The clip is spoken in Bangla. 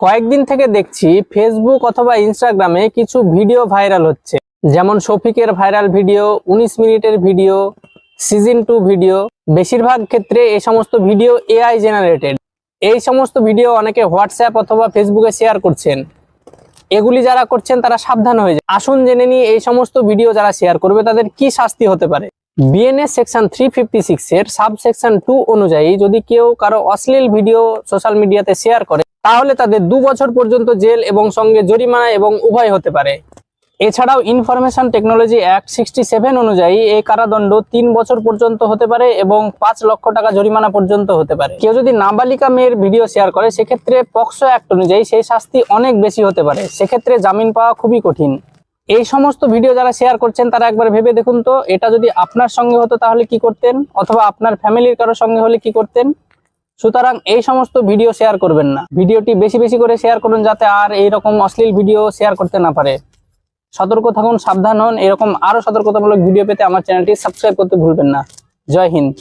কয়েকদিন থেকে দেখছি ফেসবুক অথবা ইনস্টাগ্রামে কিছু ভিডিও ভাইরাল হচ্ছে। যেমন শফিকের ভাইরাল ভিডিও উনিশ মিনিটের ভিডিও সিজন টু ভিডিও বেশিরভাগ ক্ষেত্রে এই সমস্ত ভিডিও এআই জেনারেটেড এই সমস্ত ভিডিও অনেকে হোয়াটসঅ্যাপ অথবা ফেসবুকে শেয়ার করছেন। এগুলি যারা করছেন তারা সাবধান হয়ে যায় আসুন জেনে নিই এই সমস্ত ভিডিও যারা শেয়ার করবে তাদের কি শাস্তি হতে পারে। বিএনএস সেকশন থ্রি ফিফটি সিক্সের সাব সেকশন টু অনুযায়ী যদি কেউ কারও অশ্লীল ভিডিও সোশ্যাল মিডিয়াতে শেয়ার করে, তাহলে তাদের দু বছর পর্যন্ত জেল এবং সঙ্গে জরিমানা এবং উভয় হতে পারে। এছাড়াও information technology act sixty seven অনুযায়ী এই কারাদণ্ড তিন বছর পর্যন্ত হতে পারে এবং পাঁচ লক্ষ টাকা জরিমানা পর্যন্ত হতে পারে। কেউ যদি নাবালিকা মেয়ের ভিডিও শেয়ার করে, সেক্ষেত্রে পক্সো অ্যাক্ট অনুযায়ী সেই শাস্তি অনেক বেশি হতে পারে। সেক্ষেত্রে জামিন পাওয়া খুবই কঠিন। এই সমস্ত ভিডিও যারা শেয়ার করছেন, তারা একবার ভেবে দেখুন তো, এটা যদি আপনার সঙ্গে হতো তাহলে কি করতেন? অথবা আপনার ফ্যামিলির কারোর সঙ্গে হলে কি করতেন? সুতরাং এই সমস্ত ভিডিও শেয়ার করবেন না। ভিডিওটি বেশি বেশি করে শেয়ার করুন যাতে আর এই রকম অশ্লীল ভিডিও শেয়ার করতে না পারে। সতর্ক থাকুন, সাবধান হন। এরকম আরও সতর্কতামূলক ভিডিও পেতে আমার চ্যানেলটি সাবস্ক্রাইব করতে ভুলবেন না। জয় হিন্দ।